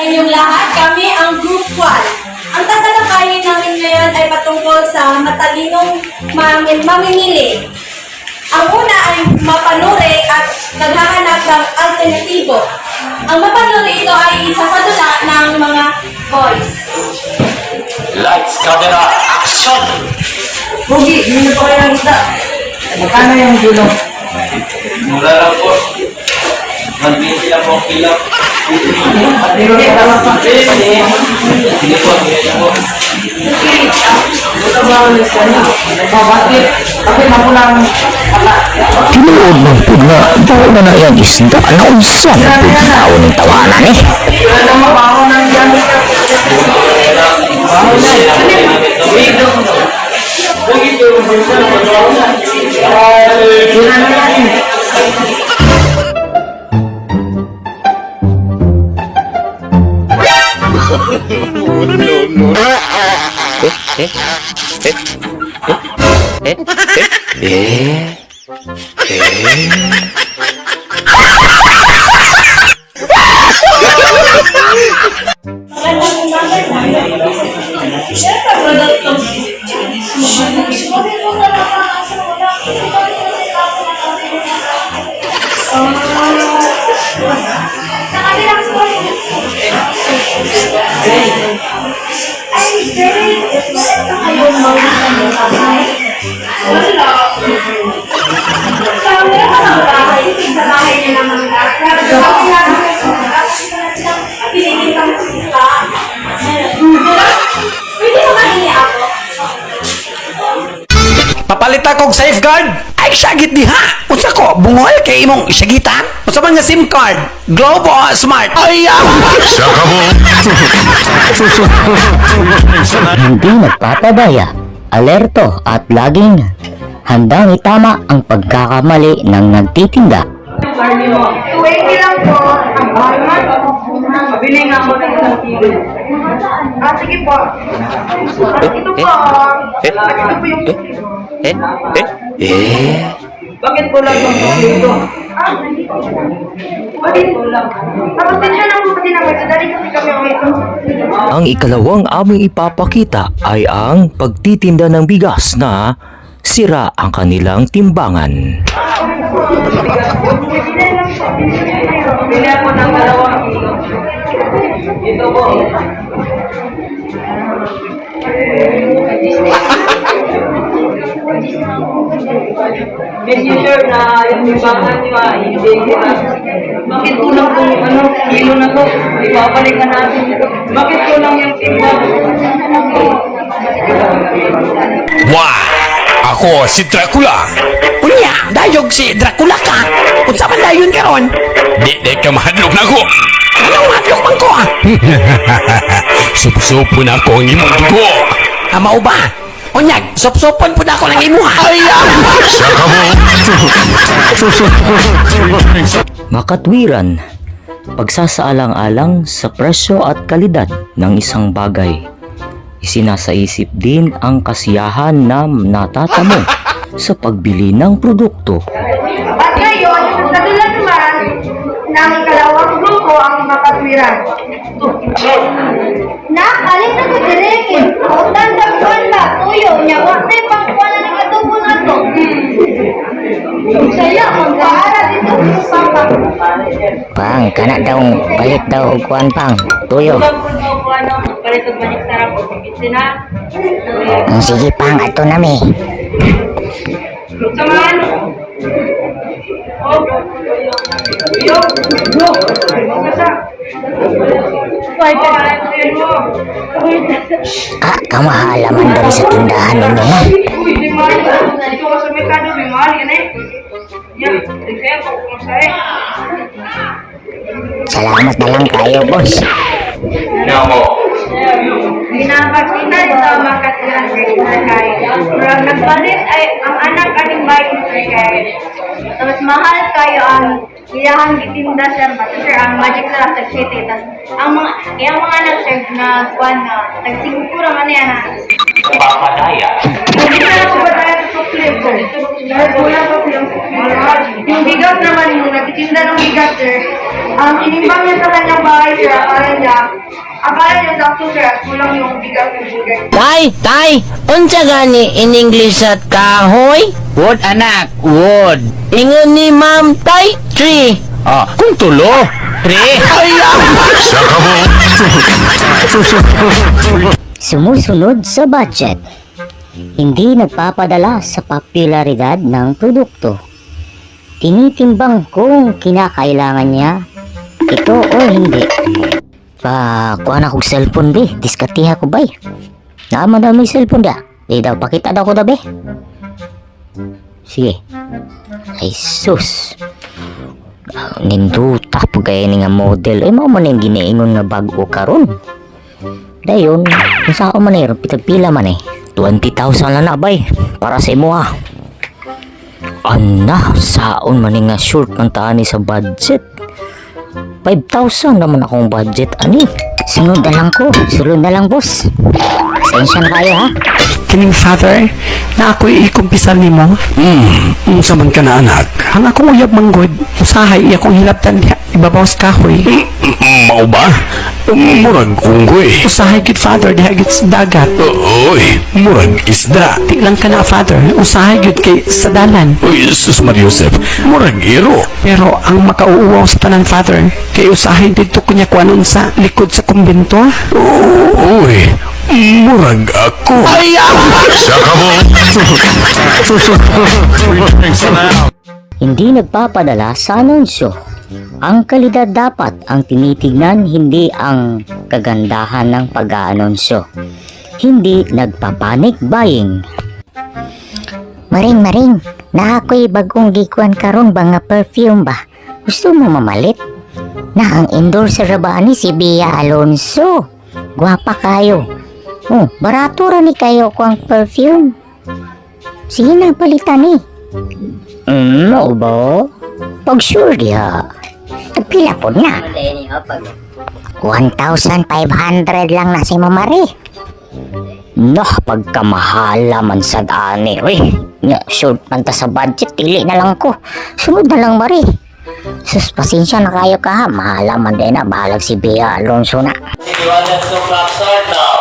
Sa inyong lahat, kami ang Group 1. Ang tatalakayin namin ngayon ay patungkol sa matalinong mamin mamimili. Ang una ay mapanuri at naghahanap ng alternatibo. Ang mapanuri ito ay sasadula ng mga boys. Lights, camera, action! Pugi, hindi na pa kayo ng isda. Magkano yung dulo? Mura lang po. 120 lang po ang kilo. Tinuod ng pugna, daw na na yung isda na unsa na pugtao ng tawanan eh. Wala na mabaho ng gamit. Baho na eh. Sila na Akong safeguard. Ay, sagit diha. Unsa ko, bungol kay imong sagitan? Unsa man nga SIM card? Globe o Smart? Ay, ah! Hindi nagpapadaya, alerto at laging handang itama ang pagkakamali ng nagtitinda. 20 lang po ang Walmart. Pabili nga ako ng isang kilo. Ah, sige po. At ito po. At ito po yung Eh? Eh? Eh? Bakit kulang yung dito? Ah, bakit po lang? Tapos din siya lang po kasi nagmadali kasi kami ang ito. Ang ikalawang aming ipapakita ay ang pagtitinda ng bigas na sira ang kanilang timbangan. Bili ako ng dalawang kilo. Ito po. You sure na yung timbangan niyo ah, hindi sila? Bakit kulang po yung ano, kilo na to? Ibabalikan natin ito. Bakit kulang yung timbangan? Wah! Ako si Dracula. Unya, dayog si Dracula ka. Unsa man dayon karon? Di di ka mahadlok na ko. Anong mahadlok man ko ah? Supo-supo na ako ang imong dugo. Ama ba? Unyag, sup-supon po na ako ng imuha. Ay, Makatwiran, pagsasaalang-alang sa presyo at kalidad ng isang bagay. Isinasaisip din ang kasiyahan na natatamo sa pagbili ng produkto. At ngayon, sa katulad naman ng ikalawang grupo ang makatwiran. Nak, alin na ko direkin. Utan dagwan ba? Tuyo niya. Wate pang kuwala ng adobo na to. Saya, magpaara dito. Papa. Pang, kana daw, palit daw og kuan pang, tuyo. Ang sige pang, ato nami. Samahan. Ka Ah, kamahalaman dari sa tindahan ninyo sa'yo. Salamat na lang kayo, boss. Pinapakita sa mga katiran kay kay. Murag nagbalit ay ang anak kaning bayi kay kay. Tapos mahal kayo ang iyahang gitinda sir ba sir ang magic na sa city tas ang mga iyang mga anak sir na kuan na tag 5 ra man yan Papadaya. hindi na ko ba tayo sa Flip, sir. Dahil kulang pa silang Yung bigas naman yung nagtitinda ng bigas, sir. Ang inimbang niya sa kanyang bahay, akala niya, sakto, sir, at kulang yung bigas ng bigas. Tay, tay, unsa gani in English at kahoy? Wood anak, wood. Ingon ni ma'am, tay, tree. Ah, kung tulo. Tree. Sumusunod sa budget. Hindi nagpapadala sa popularidad ng produkto. Tinitimbang kung kinakailangan niya ito o hindi. Pa, kuha na kong cellphone be. Diskatiha ko bay. Naman daw may cellphone da. Di daw, pakita daw ko da be. Sige. Ay sus. Ah, Ninduta po gaya ni nga model. Eh, mo man yung ginaingon nga bago karon. Dayon, sa ako man eh, pitagpila man eh. 20,000 lang na bay, para sa imo ah. Ana, saon man eh nga short man taani sa budget. 5,000 naman akong budget ani. Sunod na lang ko, sunod na lang boss. Pasensya na kayo ha. Kining father, na ako'y ikumpisal ni mo. Hmm, unsa man ka na anak. Ang akong uyab manggod, usahay iya kong hilabtan diha, ibabaw sa kahoy. Mao ba? Murag unggoy. Usahay gid father diha gid sa dagat. Oy, murag isda. Di lang ka na father, usahay gid kay sa dalan. Uy, sus Mar Yosef, murag iro. Pero ang makauuwaw sa tanan father, kay usahay dito kunya kuanon sa likod sa kumbento. ah. Uy, murag ako. Hindi nagpapadala sa anunsyo. Ang kalidad dapat ang tinitignan, hindi ang kagandahan ng pag-aanonsyo. Hindi nagpapanik buying. Maring maring, na ako'y bagong gikuan karon ba nga perfume ba? Gusto mo mamalit? Na ang endorser ba ni si Bia Alonso? Gwapa kayo. Oh, barato ra ni kayo ko ang perfume. Sige na, palitan ni. Mm, no ba? Pag sure diha. Pila po na. 1,500 lang na si Mamari. Nah, pagkamahala man sa dani. Uy, nga, sure man ta sa budget. Tili na lang ko. Sunod na lang, Mari. Sus, pasensya na kayo ka ha. Mahala man din na. Bahalag si Bea Alonso na. Siniwanan sa clock start now.